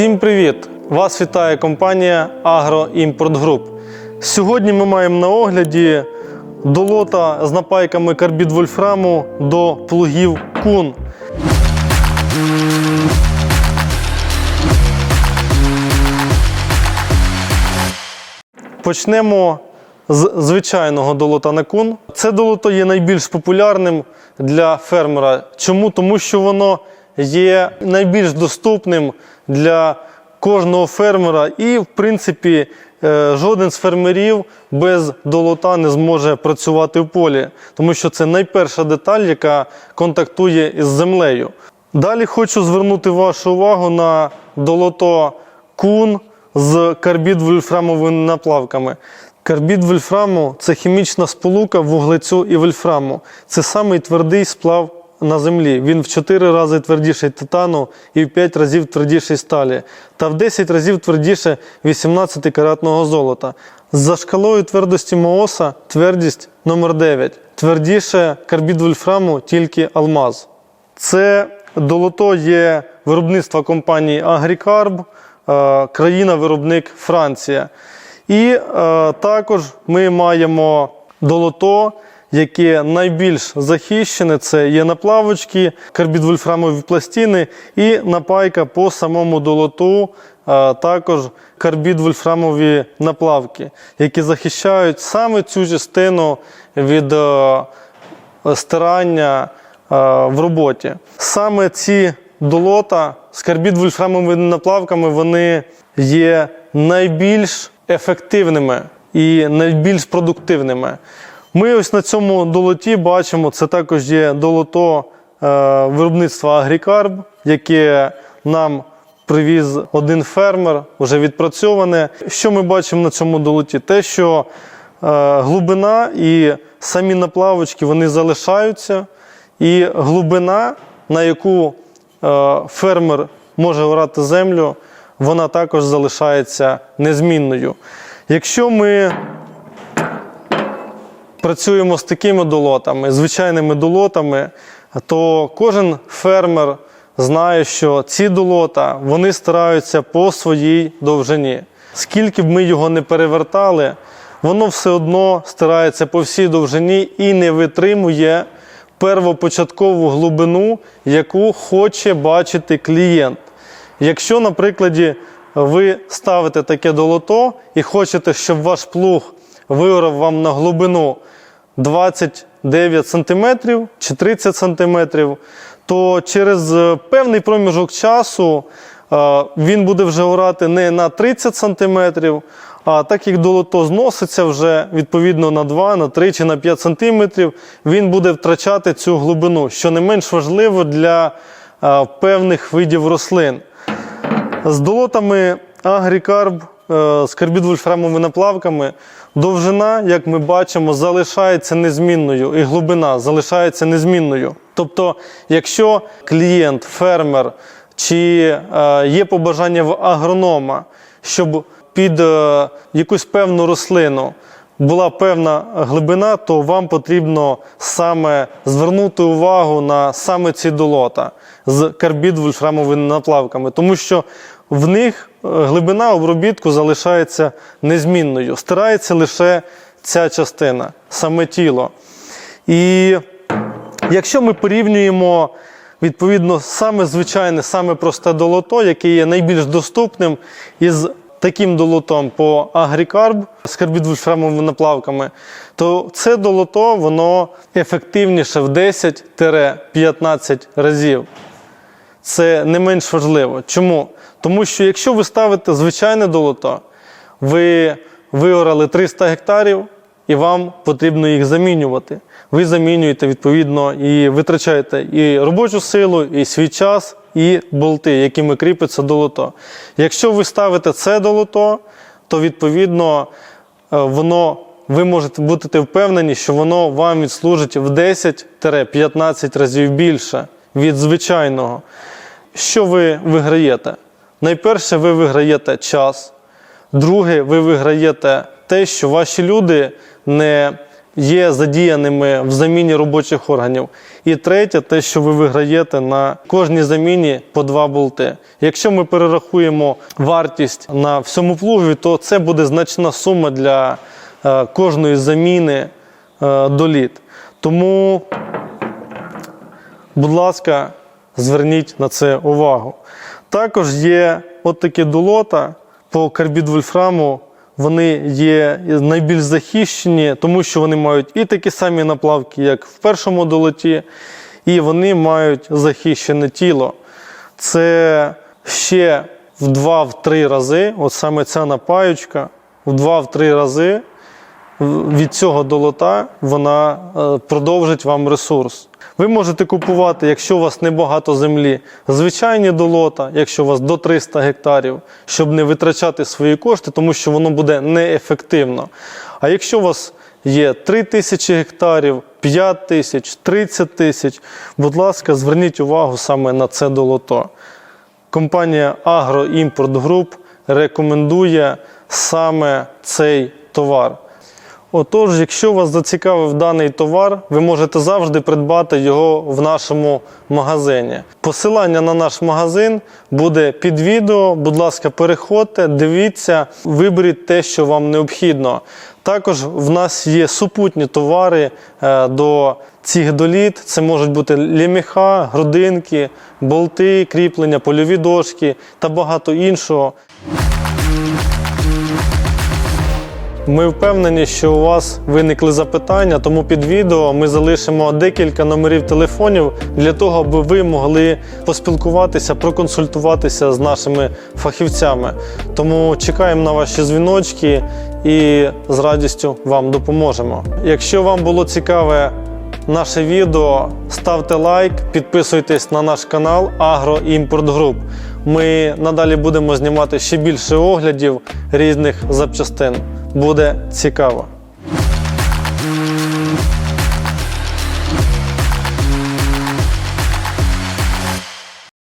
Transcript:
Всім привіт! Вас вітає компанія Агроімпорт Груп. Сьогодні ми маємо на огляді долота з напайками карбід вольфраму до плугів кун. Почнемо з звичайного долота на кун. Це долото є найбільш популярним для фермера. Чому? Тому що воно є найбільш доступним для кожного фермера, і, в принципі, е, жоден з фермерів без долота не зможе працювати в полі, тому що це найперша деталь, яка контактує із землею. Далі хочу звернути вашу увагу на долото кун з карбід вольфрамовими наплавками. Карбід вольфраму це хімічна сполука вуглецю і вольфраму. Це самий твердий сплав на землі. Він в 4 рази твердіший титану і в 5 разів твердіший сталі, та в 10 разів твердіше 18-каратного золота. За шкалою твердості Мооса твердість номер 9. Твердіше карбід вольфраму тільки алмаз. Це долото є виробництва компанії Агрікарб, е, країна-виробник Франція. І е, також ми маємо долото, яке найбільш захищене, це є наплавочки, карбідвольфрамові пластини і напайка по самому долоту, е, також карбідвольфрамові наплавки, які захищають саме цю частину від е, стирання е, в роботі. Саме ці долота з карбід-вольфрамовими наплавками вони є найбільш ефективними і найбільш продуктивними. Ми ось на цьому долоті бачимо, це також є долото е, виробництва Агрікарб, яке нам привіз один фермер, вже відпрацьоване. Що ми бачимо на цьому долоті? Те, що е, глибина і самі наплавочки вони залишаються, і глибина, на яку е, фермер може орати землю, вона також залишається незмінною. Якщо ми працюємо з такими долотами, звичайними долотами, то кожен фермер знає, що ці долота вони стараються по своїй довжині. Скільки б ми його не перевертали, воно все одно старається по всій довжині і не витримує первопочаткову глибину, яку хоче бачити клієнт. Якщо, на прикладі, ви ставите таке долото і хочете, щоб ваш плуг виорав вам на глибину 29 см чи 30 см, то через е, певний проміжок часу е, він буде вже орати не на 30 см, а так як долото зноситься вже відповідно на 2, на 3 чи на 5 см, він буде втрачати цю глибину, що не менш важливо для е, певних видів рослин. З долотами Агрікарб е, з карбідвольфрамовими наплавками довжина, як ми бачимо, залишається незмінною, і глибина залишається незмінною. Тобто, якщо клієнт, фермер чи е, є побажання в агронома, щоб під е, якусь певну рослину була певна глибина, то вам потрібно саме звернути увагу на саме ці долота з карбід-вольфрамовими наплавками, тому що в них е, глибина обробітку залишається незмінною. Стирається лише ця частина, саме тіло. І якщо ми порівнюємо відповідно саме звичайне, саме просте долото, яке є найбільш доступним із таким долотом по агрікарб з карбідвольфрамовими наплавками, то це долото воно ефективніше в 10-15 разів. Це не менш важливо. Чому? Тому що якщо ви ставите звичайне долото, ви виорали 300 гектарів і вам потрібно їх замінювати. Ви замінюєте відповідно і витрачаєте і робочу силу, і свій час, і болти, якими кріпиться долото. Якщо ви ставите це долото, то відповідно е, воно. Ви можете бути впевнені, що воно вам відслужить в 10-15 разів більше від звичайного. Що ви виграєте? Найперше, ви виграєте час. Друге, ви виграєте те, що ваші люди не є задіяними в заміні робочих органів. І третє, те, що ви виграєте на кожній заміні по два болти. Якщо ми перерахуємо вартість на всьому плугові, то це буде значна сума для е, кожної заміни е, доліт. Тому будь ласка, зверніть на це увагу. Також є от такі долота по карбід-вольфраму. Вони є найбільш захищені, тому що вони мають і такі самі наплавки, як в першому долоті, і вони мають захищене тіло. Це ще в 2-3 рази, от саме ця напаючка, в 2-3 рази від цього долота вона е, продовжить вам ресурс. Ви можете купувати, якщо у вас небагато землі, звичайні долота, якщо у вас до 300 гектарів, щоб не витрачати свої кошти, тому що воно буде неефективно. А якщо у вас є 3 тисячі гектарів, 5 тисяч, 30 тисяч, будь ласка, зверніть увагу саме на це долото. Компанія Агроімпорт Груп рекомендує саме цей товар. Отож, якщо вас зацікавив даний товар, ви можете завжди придбати його в нашому магазині. Посилання на наш магазин буде під відео. Будь ласка, переходьте, дивіться, виберіть те, що вам необхідно. Також в нас є супутні товари е, до цих доліт. Це можуть бути ліміха, грудинки, болти, кріплення, польові дошки та багато іншого. Ми впевнені, що у вас виникли запитання, тому під відео ми залишимо декілька номерів телефонів для того, аби ви могли поспілкуватися, проконсультуватися з нашими фахівцями. Тому чекаємо на ваші дзвіночки і з радістю вам допоможемо. Якщо вам було цікаве наше відео, ставте лайк, підписуйтесь на наш канал Агроімпорт Груп. Ми надалі будемо знімати ще більше оглядів різних запчастин. Буде цікаво.